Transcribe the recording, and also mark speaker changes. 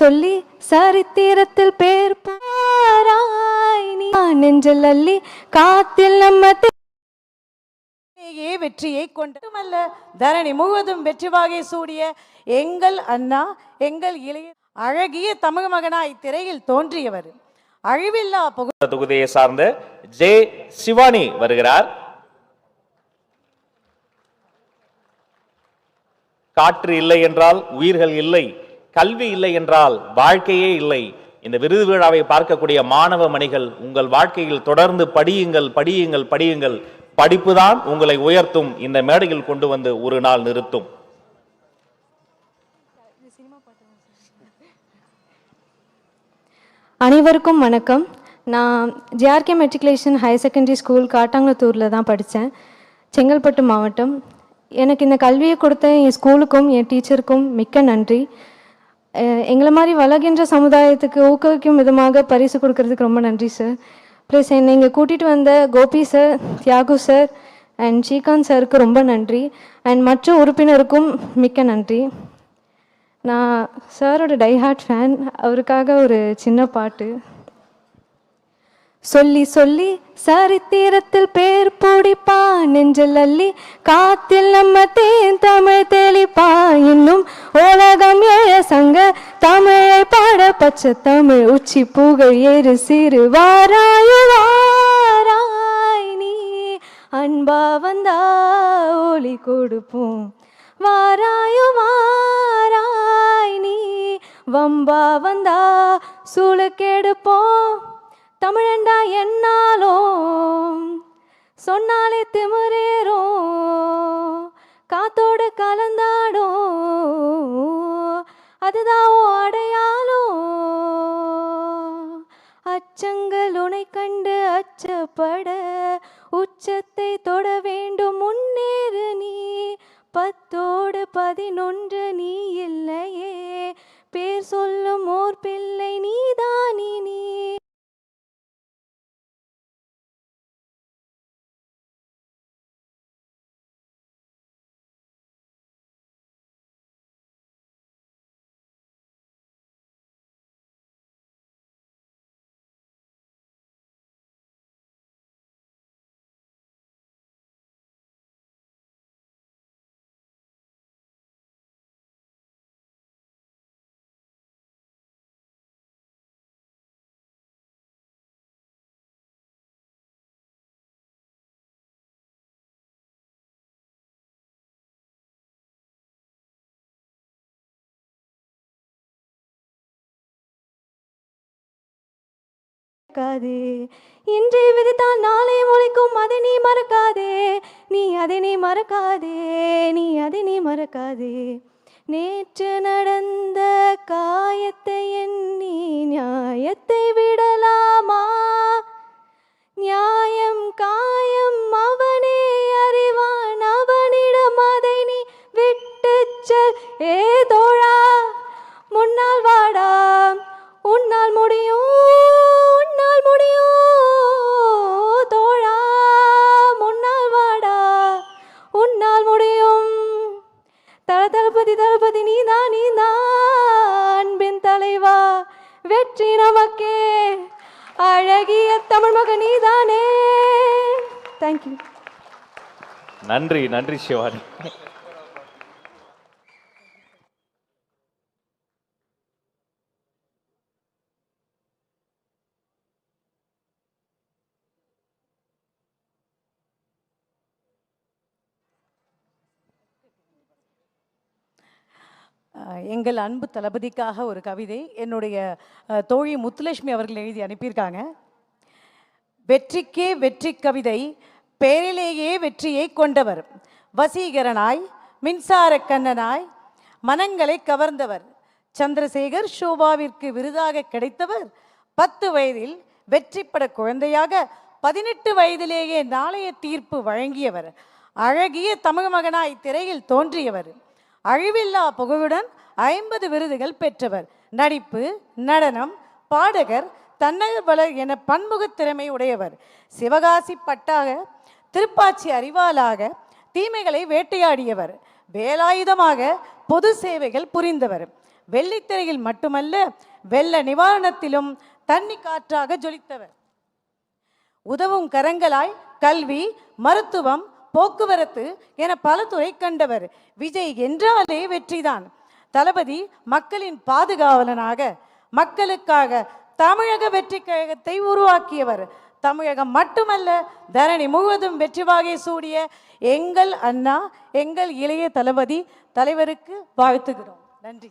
Speaker 1: சொல்லி சரித்திரத்தில் பேர் பாராய் நீ. நெஞ்சல் அள்ளி காத்தில் நம்ம
Speaker 2: வெற்றியை கொண்டதுமல்ல. தரணி முழுவதும் வெற்றி வாகை சூடிய எங்கள் அண்ணா எங்கள் இளைய அழகிய தமிழ் மகனாய் திரையில் தோன்றியவர். அழிவில்லா புகழ்
Speaker 3: தொகுதியை சார்ந்த ஜே சிவானி வருகிறார். காற்று இல்லை என்றால் உயிர்கள் இல்லை. கல்வி இல்லை என்றால் வாழ்க்கையே இல்லை. இந்த விருது விழாவை பார்க்கக்கூடிய மாணவ மணிகள் உங்கள் வாழ்க்கையில் தொடர்ந்து படியுங்கள் படியுங்கள் படியுங்கள். படிப்புதான் உங்களை உயர்த்தும். இந்த மேடையில் கொண்டு வந்து ஒரு நாள் நிறுத்தும்.
Speaker 1: அனைவருக்கும் வணக்கம். நான் JRK matriculation higher secondary school காட்டாங்குளத்தூரில் தான் படித்தேன் செங்கல்பட்டு மாவட்டம். எனக்கு இந்த கல்வியை கொடுத்த என் ஸ்கூலுக்கும் என் டீச்சருக்கும் மிக்க நன்றி. எங்களை மாதிரி வளர்கின்ற சமுதாயத்துக்கு ஊக்குவிக்கும் விதமாக பரிசு கொடுக்கறதுக்கு ரொம்ப நன்றி சார் ப்ளஸ் என்னை இங்கே கூட்டிகிட்டு வந்த Gopi sir Thiyagu sir and Srikanth சாருக்கு ரொம்ப நன்றி. அண்ட் மற்ற உறுப்பினருக்கும் மிக்க நன்றி. நான் சாரோட டைஹார்ட் ஃபேன் அவருக்காக ஒரு சின்ன பாட்டு. சொல்லி சொல்லி சரித்திரத்தில் பேர் பூடிப்பா நெஞ்சல் அள்ளி காத்தில் நம்ம தேன் தமிழ் தெளிப்பா இன்னும் உலகம் ஏழ சங்க தமிழை பாட பச்சை தமிழ் உச்சி புகழ் ஏறு சிறு வாராயு வாராய் நீ. அன்பா வந்தா ஒளி கொடுப்போம். வாராயு வாராய் நீ. வம்பா வந்தா சூளுக்கெடுப்போம் தமிழண்டா என்னாலும் சொன்னாலே திமுறேறோம் காத்தோடு கலந்து அதுதான் அடையாளம் அச்சங்கள் உனை கண்டு அச்சப்பட உச்சத்தை தொட வேண்டும் முன்னேறு நீ. பத்தோடு பதினொன்று நீ இல்லையே. பேர் சொல்லும் ஓர் பிள்ளை மறக்காதே. இன்று விதித்தால் நாளை முளைக்கும் அதை நீ மறக்காதே. நீ அதை நீ மறக்காதே. நீ அதை நீ மறக்காதே. நேற்று நடந்த காயத்தை எண்ணி நியாயத்தை விடலாமா? முடியும் தல தளபதி தளபதி நீதான் நீதான் அன்பின் தலைவா வெற்றி நமக்கே. அழகிய தமிழ் மகன் நீதானே தேங்க்யூ
Speaker 3: நன்றி நன்றி சிவானி.
Speaker 2: எங்கள் அன்பு தளபதிக்காக ஒரு கவிதை என்னுடைய தோழி முத்துலட்சுமி அவர்கள் எழுதி அனுப்பியிருக்காங்க. வெற்றிக்கே வெற்றி கவிதை பேரிலேயே வெற்றியை கொண்டவர். வசீகரனாய் மின்சார கண்ணனாய் மனங்களை கவர்ந்தவர். சந்திரசேகர் ஷோபாவிற்கு விருதாக கிடைத்தவர். பத்து வயதில் வெற்றிப்பட குழந்தையாக பதினெட்டு வயதிலேயே நாளைய தீர்ப்பு வழங்கியவர். அழகிய தமிழ் மகனாய் திரையில் தோன்றியவர். அழிவில்லா புகழுடன் ஐம்பது விருதுகள் பெற்றவர். நடிப்பு நடனம் பாடகர் தன்னகவலர் என பன்முகத் திறமை உடையவர். சிவகாசி பட்டாக திருப்பாச்சி அறிவாளாக தீமைகளை வேட்டையாடியவர். வேலாயுதமாக பொது சேவைகள் புரிந்தவர். வெள்ளித்திரையில் மட்டுமல்ல வெள்ள நிவாரணத்திலும் தண்ணி காற்றாக ஜொலித்தவர். உதவும் கரங்களாய் கல்வி மருத்துவம் போக்குவரத்து என பல துறை கண்டவர். விஜய் என்றாலே வெற்றிதான். தளபதி மக்களின் பாதுகாவலனாக மக்களுக்காக தமிழக வெற்றி கழகத்தை உருவாக்கியவர். தமிழகம் மட்டுமல்ல தரணி முழுவதும் வெற்றி வாகை சூடிய எங்கள் அண்ணா எங்கள் இளைய தளபதி தலைவருக்கு வாழ்த்துகிறோம். நன்றி.